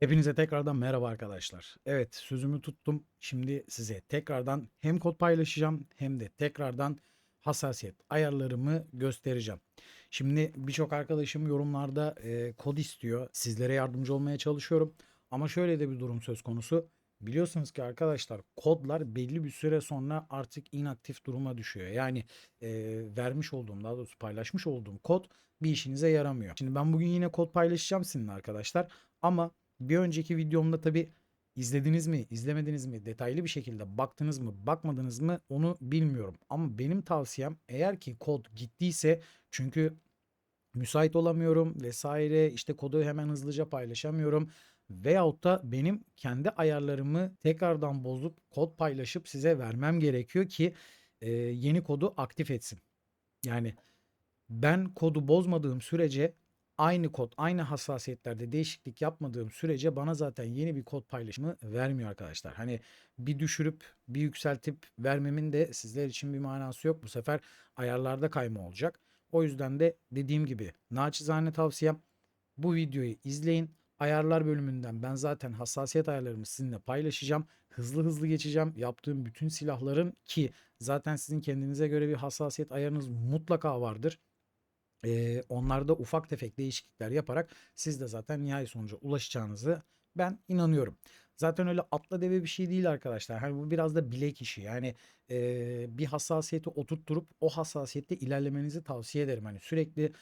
Hepinize tekrardan merhaba arkadaşlar. Evet sözümü tuttum. Şimdi size tekrardan hem kod paylaşacağım hem de tekrardan hassasiyet ayarlarımı göstereceğim. Şimdi birçok arkadaşım yorumlarda e, kod istiyor. Sizlere yardımcı olmaya çalışıyorum. Ama şöyle de bir durum söz konusu. Biliyorsunuz ki arkadaşlar kodlar belli bir süre sonra artık inaktif duruma düşüyor. Yani e, vermiş olduğum daha doğrusu paylaşmış olduğum kod bir işinize yaramıyor. Şimdi ben bugün yine kod paylaşacağım sizinle arkadaşlar. Ama bir önceki videomda tabi izlediniz mi, izlemediniz mi, detaylı bir şekilde baktınız mı, bakmadınız mı onu bilmiyorum. Ama benim tavsiyem eğer ki kod gittiyse çünkü müsait olamıyorum vesaire işte kodu hemen hızlıca paylaşamıyorum. Veyahut da benim kendi ayarlarımı tekrardan bozup kod paylaşıp size vermem gerekiyor ki e, yeni kodu aktif etsin. Yani ben kodu bozmadığım sürece aynı kod, aynı hassasiyetlerde değişiklik yapmadığım sürece bana zaten yeni bir kod paylaşımı vermiyor arkadaşlar. Hani bir düşürüp bir yükseltip vermemin de sizler için bir manası yok. Bu sefer ayarlarda kayma olacak. O yüzden de dediğim gibi naçizane tavsiyem bu videoyu izleyin. Ayarlar bölümünden ben zaten hassasiyet ayarlarımı sizinle paylaşacağım. Hızlı hızlı geçeceğim. Yaptığım bütün silahların ki zaten sizin kendinize göre bir hassasiyet ayarınız mutlaka vardır. Ee, onlarda ufak tefek değişiklikler yaparak siz de zaten nihai sonuca ulaşacağınızı ben inanıyorum. Zaten öyle atla deve bir şey değil arkadaşlar. Hani bu biraz da bilek işi. Yani e, bir hassasiyeti oturtturup o hassasiyette ilerlemenizi tavsiye ederim. Hani sürekli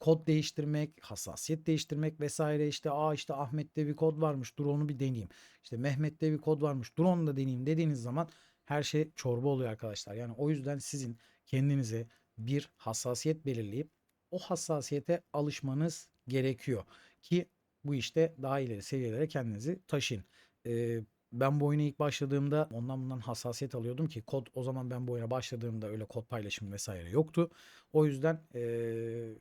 kod değiştirmek, hassasiyet değiştirmek vesaire işte aa işte Ahmet'te bir kod varmış dur onu bir deneyeyim. İşte Mehmet'te bir kod varmış dur onu da deneyeyim dediğiniz zaman her şey çorba oluyor arkadaşlar. Yani o yüzden sizin kendinize bir hassasiyet belirleyip o hassasiyete alışmanız gerekiyor ki bu işte daha ileri seviyelere kendinizi taşıyın. Ee, ben bu oyuna ilk başladığımda ondan bundan hassasiyet alıyordum ki kod o zaman ben bu oyuna başladığımda öyle kod paylaşımı vesaire yoktu. O yüzden ee,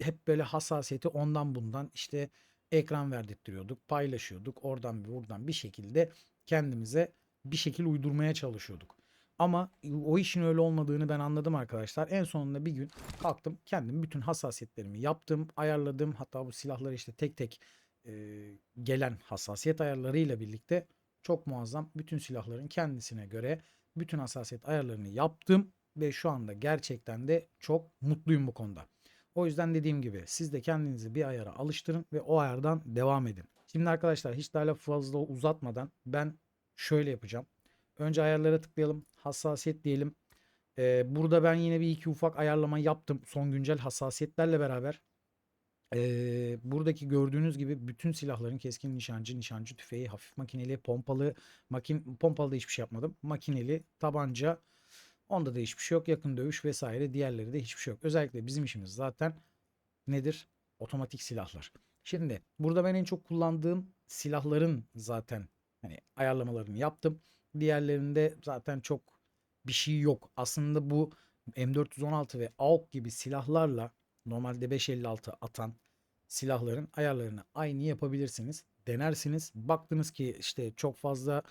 hep böyle hassasiyeti ondan bundan işte ekran verdirttiriyorduk, paylaşıyorduk. Oradan buradan bir şekilde kendimize bir şekil uydurmaya çalışıyorduk. Ama o işin öyle olmadığını ben anladım arkadaşlar. En sonunda bir gün kalktım kendim bütün hassasiyetlerimi yaptım, ayarladım. Hatta bu silahları işte tek tek e, gelen hassasiyet ayarlarıyla birlikte çok muazzam bütün silahların kendisine göre bütün hassasiyet ayarlarını yaptım ve şu anda gerçekten de çok mutluyum bu konuda. O yüzden dediğim gibi siz de kendinizi bir ayara alıştırın ve o ayardan devam edin. Şimdi arkadaşlar hiç daha fazla uzatmadan ben şöyle yapacağım. Önce ayarlara tıklayalım. Hassasiyet diyelim. Ee, burada ben yine bir iki ufak ayarlama yaptım. Son güncel hassasiyetlerle beraber. Ee, buradaki gördüğünüz gibi bütün silahların keskin nişancı, nişancı tüfeği, hafif makineli, pompalı, makin pompalı da hiçbir şey yapmadım. Makineli, tabanca, onda da hiçbir şey yok. Yakın dövüş vesaire diğerleri de hiçbir şey yok. Özellikle bizim işimiz zaten nedir? Otomatik silahlar. Şimdi burada ben en çok kullandığım silahların zaten hani ayarlamalarını yaptım. Diğerlerinde zaten çok bir şey yok. Aslında bu M416 ve AUK gibi silahlarla normalde 556 atan silahların ayarlarını aynı yapabilirsiniz. Denersiniz. Baktınız ki işte çok fazla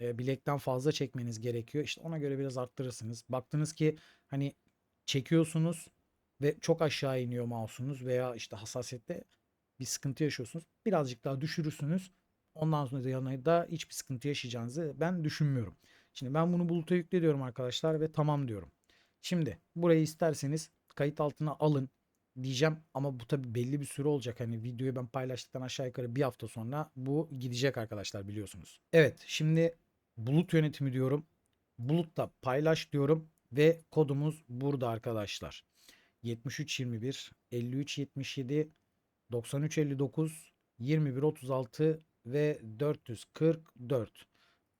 e, bilekten fazla çekmeniz gerekiyor. İşte ona göre biraz arttırırsınız. Baktınız ki hani çekiyorsunuz ve çok aşağı iniyor mouse'unuz veya işte hassasiyette bir sıkıntı yaşıyorsunuz. Birazcık daha düşürürsünüz. Ondan sonra da yanına da hiçbir sıkıntı yaşayacağınızı ben düşünmüyorum. Şimdi ben bunu buluta yükle diyorum arkadaşlar ve tamam diyorum. Şimdi burayı isterseniz kayıt altına alın diyeceğim ama bu tabi belli bir süre olacak. Hani videoyu ben paylaştıktan aşağı yukarı bir hafta sonra bu gidecek arkadaşlar biliyorsunuz. Evet şimdi bulut yönetimi diyorum. Bulutta paylaş diyorum ve kodumuz burada arkadaşlar. 7321 5377 9359 2136 ve 444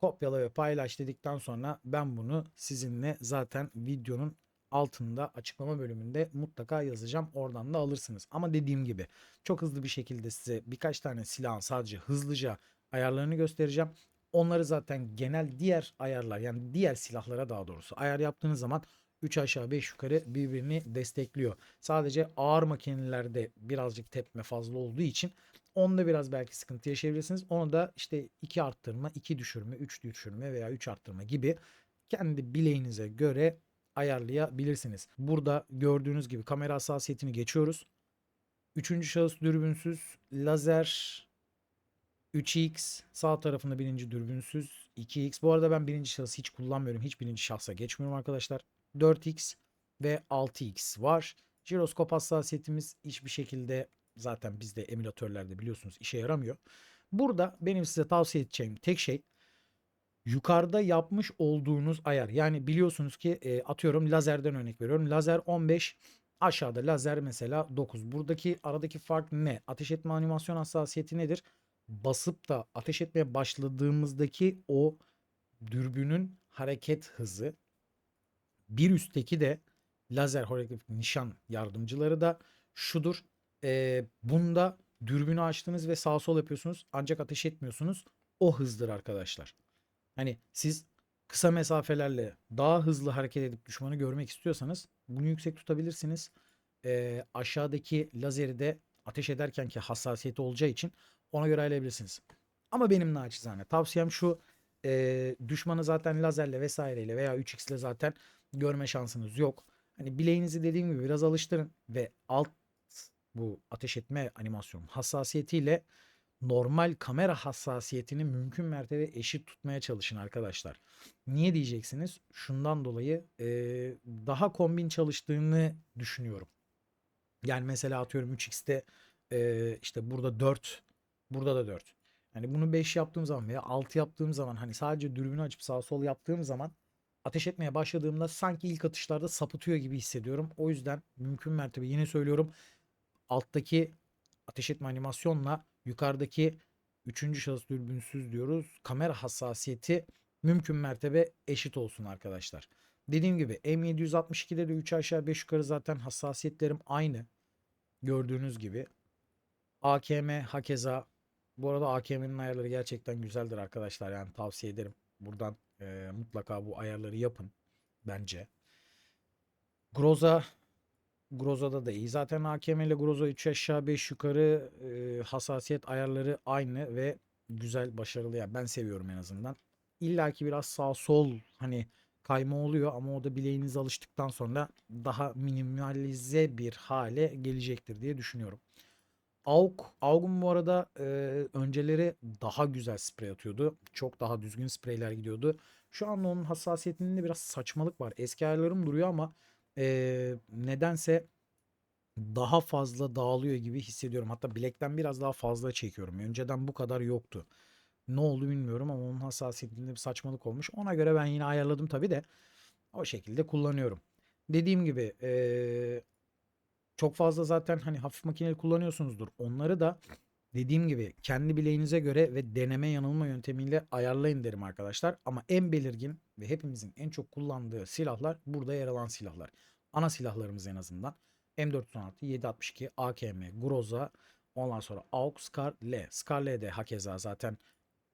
kopyala ve paylaş dedikten sonra ben bunu sizinle zaten videonun altında açıklama bölümünde mutlaka yazacağım. Oradan da alırsınız. Ama dediğim gibi çok hızlı bir şekilde size birkaç tane silahın sadece hızlıca ayarlarını göstereceğim. Onları zaten genel diğer ayarlar yani diğer silahlara daha doğrusu ayar yaptığınız zaman 3 aşağı 5 yukarı birbirini destekliyor. Sadece ağır makinelerde birazcık tepme fazla olduğu için onda biraz belki sıkıntı yaşayabilirsiniz. Onu da işte 2 arttırma, 2 düşürme, 3 düşürme veya 3 arttırma gibi kendi bileğinize göre ayarlayabilirsiniz. Burada gördüğünüz gibi kamera hassasiyetini geçiyoruz. Üçüncü şahıs dürbünsüz lazer 3x sağ tarafında birinci dürbünsüz 2x. Bu arada ben birinci şahıs hiç kullanmıyorum. Hiç birinci şahsa geçmiyorum arkadaşlar. 4x ve 6x var. Jiroskop hassasiyetimiz hiçbir şekilde zaten bizde emülatörlerde biliyorsunuz işe yaramıyor. Burada benim size tavsiye edeceğim tek şey yukarıda yapmış olduğunuz ayar. Yani biliyorsunuz ki e, atıyorum lazerden örnek veriyorum. Lazer 15 aşağıda lazer mesela 9. Buradaki aradaki fark ne? Ateş etme animasyon hassasiyeti nedir? Basıp da ateş etmeye başladığımızdaki o dürbünün hareket hızı. Bir üstteki de lazer holografik nişan yardımcıları da şudur. E, bunda dürbünü açtınız ve sağ sol yapıyorsunuz ancak ateş etmiyorsunuz. O hızdır arkadaşlar. Hani siz kısa mesafelerle daha hızlı hareket edip düşmanı görmek istiyorsanız bunu yüksek tutabilirsiniz. Ee, aşağıdaki lazeri de ateş ederken ki hassasiyeti olacağı için ona göre ayarlayabilirsiniz. Ama benim naçizane tavsiyem şu e, düşmanı zaten lazerle vesaireyle veya 3x ile zaten görme şansınız yok. Hani bileğinizi dediğim gibi biraz alıştırın ve alt bu ateş etme animasyon hassasiyetiyle normal kamera hassasiyetini mümkün mertebe eşit tutmaya çalışın arkadaşlar. Niye diyeceksiniz? Şundan dolayı e, daha kombin çalıştığını düşünüyorum. Yani mesela atıyorum 3x'te e, işte burada 4, burada da 4. Yani bunu 5 yaptığım zaman veya 6 yaptığım zaman hani sadece dürbünü açıp sağ sol yaptığım zaman ateş etmeye başladığımda sanki ilk atışlarda sapıtıyor gibi hissediyorum. O yüzden mümkün mertebe yine söylüyorum alttaki ateş etme animasyonla yukarıdaki üçüncü şahıs dürbünsüz diyoruz. Kamera hassasiyeti mümkün mertebe eşit olsun arkadaşlar. Dediğim gibi M762'de de 3 aşağı 5 yukarı zaten hassasiyetlerim aynı. Gördüğünüz gibi. AKM hakeza. Bu arada AKM'nin ayarları gerçekten güzeldir arkadaşlar. Yani tavsiye ederim. Buradan e, mutlaka bu ayarları yapın. Bence. Groza Groza'da da iyi. Zaten AKM ile Groza 3 aşağı 5 yukarı e, hassasiyet ayarları aynı ve güzel başarılı. Yani ben seviyorum en azından. İlla ki biraz sağ sol hani kayma oluyor ama o da bileğiniz alıştıktan sonra daha minimalize bir hale gelecektir diye düşünüyorum. AUG, AUG'un bu arada e, önceleri daha güzel sprey atıyordu. Çok daha düzgün spreyler gidiyordu. Şu anda onun hassasiyetinde biraz saçmalık var. Eski ayarlarım duruyor ama e, nedense daha fazla dağılıyor gibi hissediyorum. Hatta bilekten biraz daha fazla çekiyorum. Önceden bu kadar yoktu. Ne oldu bilmiyorum ama onun hassasiyetinde bir saçmalık olmuş. Ona göre ben yine ayarladım tabii de o şekilde kullanıyorum. Dediğim gibi ee, çok fazla zaten hani hafif makineli kullanıyorsunuzdur. Onları da dediğim gibi kendi bileğinize göre ve deneme yanılma yöntemiyle ayarlayın derim arkadaşlar. Ama en belirgin ve hepimizin en çok kullandığı silahlar burada yer alan silahlar. Ana silahlarımız en azından. M416, 762, AKM, Groza, ondan sonra AUK, Scar, L. Scar L de hakeza zaten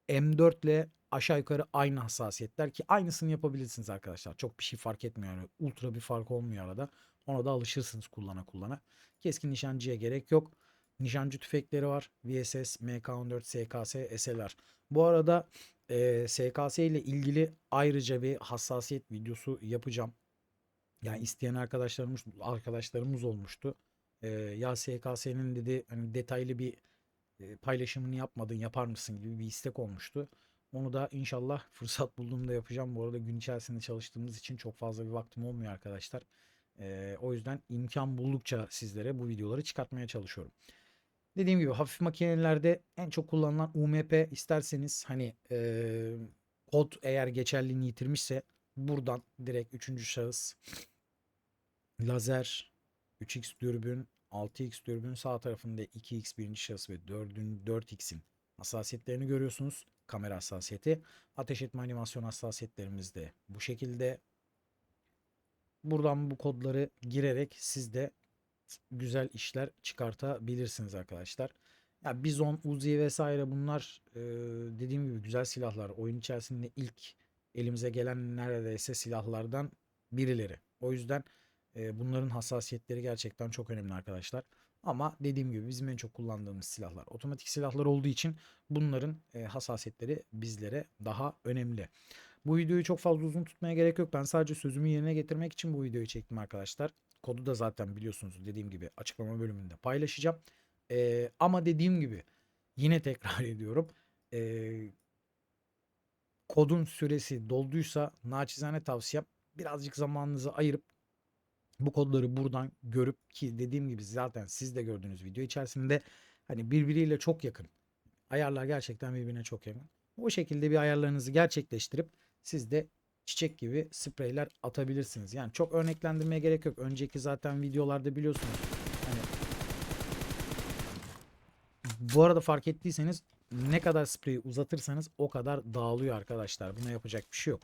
M4 ile aşağı yukarı aynı hassasiyetler ki aynısını yapabilirsiniz arkadaşlar. Çok bir şey fark etmiyor. Yani ultra bir fark olmuyor arada. Ona da alışırsınız kullana kullana. Keskin nişancıya gerek yok. Nişancı tüfekleri var. VSS, MK14, SKS, SLR. Bu arada e, SKS ile ilgili ayrıca bir hassasiyet videosu yapacağım. Yani isteyen arkadaşlarımız arkadaşlarımız olmuştu. Ee, ya SKS'nin dedi hani detaylı bir e, paylaşımını yapmadın yapar mısın gibi bir istek olmuştu. Onu da inşallah fırsat bulduğumda yapacağım. Bu arada gün içerisinde çalıştığımız için çok fazla bir vaktim olmuyor arkadaşlar. Ee, o yüzden imkan buldukça sizlere bu videoları çıkartmaya çalışıyorum. Dediğim gibi hafif makinelerde en çok kullanılan UMP isterseniz hani e, kod eğer geçerliliğini yitirmişse buradan direkt üçüncü şahıs lazer, 3x dürbün, 6x dürbün sağ tarafında 2x birinci şahıs ve 4'ün 4x'in hassasiyetlerini görüyorsunuz. Kamera hassasiyeti. Ateş etme animasyon hassasiyetlerimiz de bu şekilde. Buradan bu kodları girerek siz de güzel işler çıkartabilirsiniz arkadaşlar. Ya Bizon, Uzi vesaire bunlar e, dediğim gibi güzel silahlar. Oyun içerisinde ilk elimize gelen neredeyse silahlardan birileri. O yüzden e, bunların hassasiyetleri gerçekten çok önemli arkadaşlar. Ama dediğim gibi bizim en çok kullandığımız silahlar otomatik silahlar olduğu için bunların e, hassasiyetleri bizlere daha önemli. Bu videoyu çok fazla uzun tutmaya gerek yok. Ben sadece sözümü yerine getirmek için bu videoyu çektim arkadaşlar. Kodu da zaten biliyorsunuz dediğim gibi açıklama bölümünde paylaşacağım. E, ama dediğim gibi yine tekrar ediyorum. eee, kodun süresi dolduysa naçizane tavsiyem birazcık zamanınızı ayırıp bu kodları buradan görüp ki dediğim gibi zaten siz de gördüğünüz video içerisinde hani birbiriyle çok yakın. Ayarlar gerçekten birbirine çok yakın. O şekilde bir ayarlarınızı gerçekleştirip siz de çiçek gibi spreyler atabilirsiniz. Yani çok örneklendirmeye gerek yok. Önceki zaten videolarda biliyorsunuz. Hani bu arada fark ettiyseniz ne kadar spreyi uzatırsanız o kadar dağılıyor arkadaşlar. Buna yapacak bir şey yok.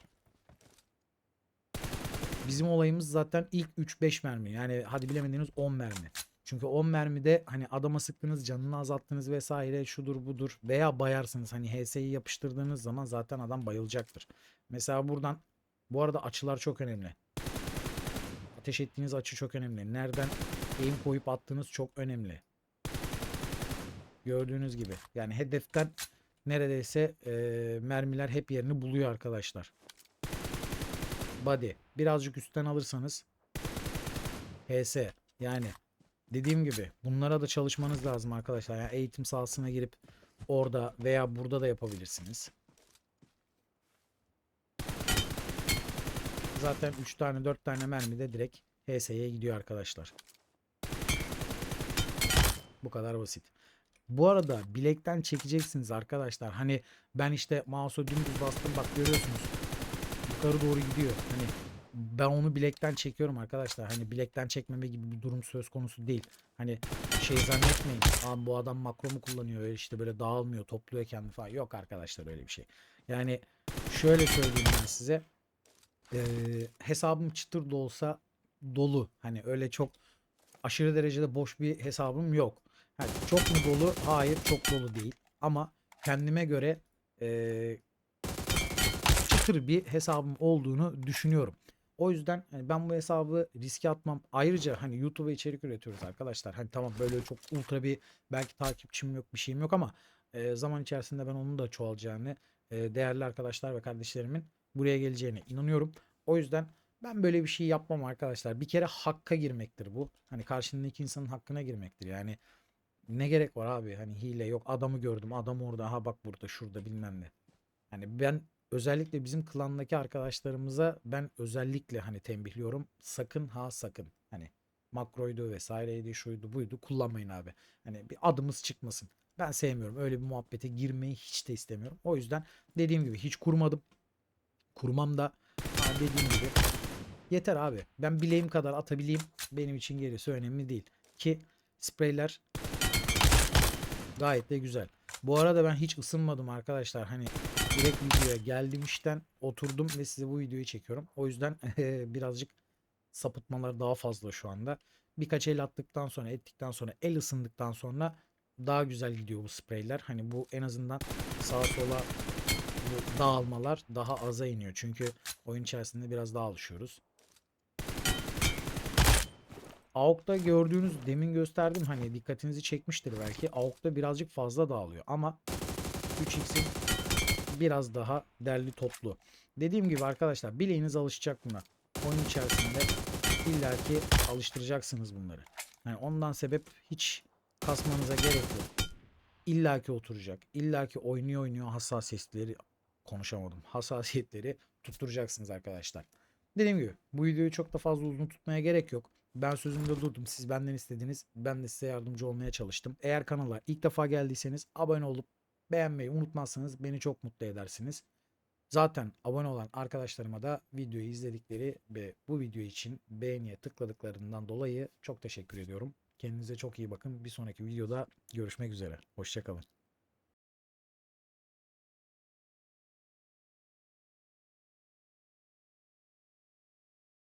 Bizim olayımız zaten ilk 3-5 mermi. Yani hadi bilemediğiniz 10 mermi. Çünkü 10 mermide hani adama sıktınız, canını azalttınız vesaire şudur budur veya bayarsınız. Hani HS'yi yapıştırdığınız zaman zaten adam bayılacaktır. Mesela buradan bu arada açılar çok önemli. Ateş ettiğiniz açı çok önemli. Nereden aim koyup attığınız çok önemli. Gördüğünüz gibi. Yani hedeften neredeyse eee, mermiler hep yerini buluyor arkadaşlar. Body. Birazcık üstten alırsanız HS. Yani dediğim gibi bunlara da çalışmanız lazım arkadaşlar. Yani eğitim sahasına girip orada veya burada da yapabilirsiniz. Zaten 3 tane 4 tane mermi de direkt HS'ye gidiyor arkadaşlar. Bu kadar basit. Bu arada bilekten çekeceksiniz arkadaşlar. Hani ben işte mouse'u dümdüz bastım bak görüyorsunuz. Yukarı doğru gidiyor. Hani ben onu bilekten çekiyorum arkadaşlar. Hani bilekten çekmeme gibi bir durum söz konusu değil. Hani şey zannetmeyin. Abi bu adam makro mu kullanıyor işte böyle dağılmıyor topluyor kendini falan. Yok arkadaşlar öyle bir şey. Yani şöyle söyleyeyim ben size. Ee, hesabım çıtır da olsa dolu. Hani öyle çok aşırı derecede boş bir hesabım yok. Yani çok mu dolu? Hayır çok dolu değil. Ama kendime göre ee, çıtır bir hesabım olduğunu düşünüyorum. O yüzden hani ben bu hesabı riske atmam. Ayrıca hani YouTube'a içerik üretiyoruz arkadaşlar. Hani tamam böyle çok ultra bir belki takipçim yok bir şeyim yok ama e, zaman içerisinde ben onun da çoğalacağını e, değerli arkadaşlar ve kardeşlerimin buraya geleceğine inanıyorum. O yüzden ben böyle bir şey yapmam arkadaşlar. Bir kere hakka girmektir bu. Hani karşındaki insanın hakkına girmektir. Yani ne gerek var abi? Hani hile yok. Adamı gördüm. Adam orada. Ha bak burada şurada bilmem ne. Hani ben özellikle bizim klandaki arkadaşlarımıza ben özellikle hani tembihliyorum. Sakın ha sakın. Hani makroydu vesaireydi şuydu buydu kullanmayın abi. Hani bir adımız çıkmasın. Ben sevmiyorum. Öyle bir muhabbete girmeyi hiç de istemiyorum. O yüzden dediğim gibi hiç kurmadım. Kurmam da dediğim gibi yeter abi. Ben bileğim kadar atabileyim. Benim için gerisi önemli değil. Ki spreyler gayet de güzel. Bu arada ben hiç ısınmadım arkadaşlar. Hani direkt videoya geldim işten oturdum ve size bu videoyu çekiyorum. O yüzden birazcık sapıtmalar daha fazla şu anda. Birkaç el attıktan sonra ettikten sonra el ısındıktan sonra daha güzel gidiyor bu spreyler. Hani bu en azından sağa sola bu dağılmalar daha aza iniyor. Çünkü oyun içerisinde biraz daha alışıyoruz. AUK'ta gördüğünüz demin gösterdim hani dikkatinizi çekmiştir belki. AUK'ta birazcık fazla dağılıyor ama 3x'in biraz daha derli toplu. Dediğim gibi arkadaşlar bileğiniz alışacak buna. Oyun içerisinde illaki alıştıracaksınız bunları. Yani ondan sebep hiç kasmanıza gerek yok. İllaki oturacak. İllaki oynuyor oynuyor hassasiyetleri konuşamadım. Hassasiyetleri tutturacaksınız arkadaşlar. Dediğim gibi bu videoyu çok da fazla uzun tutmaya gerek yok. Ben sözümde durdum. Siz benden istediniz. Ben de size yardımcı olmaya çalıştım. Eğer kanala ilk defa geldiyseniz abone olup beğenmeyi unutmazsanız beni çok mutlu edersiniz. Zaten abone olan arkadaşlarıma da videoyu izledikleri ve bu video için beğeniye tıkladıklarından dolayı çok teşekkür ediyorum. Kendinize çok iyi bakın. Bir sonraki videoda görüşmek üzere. Hoşçakalın.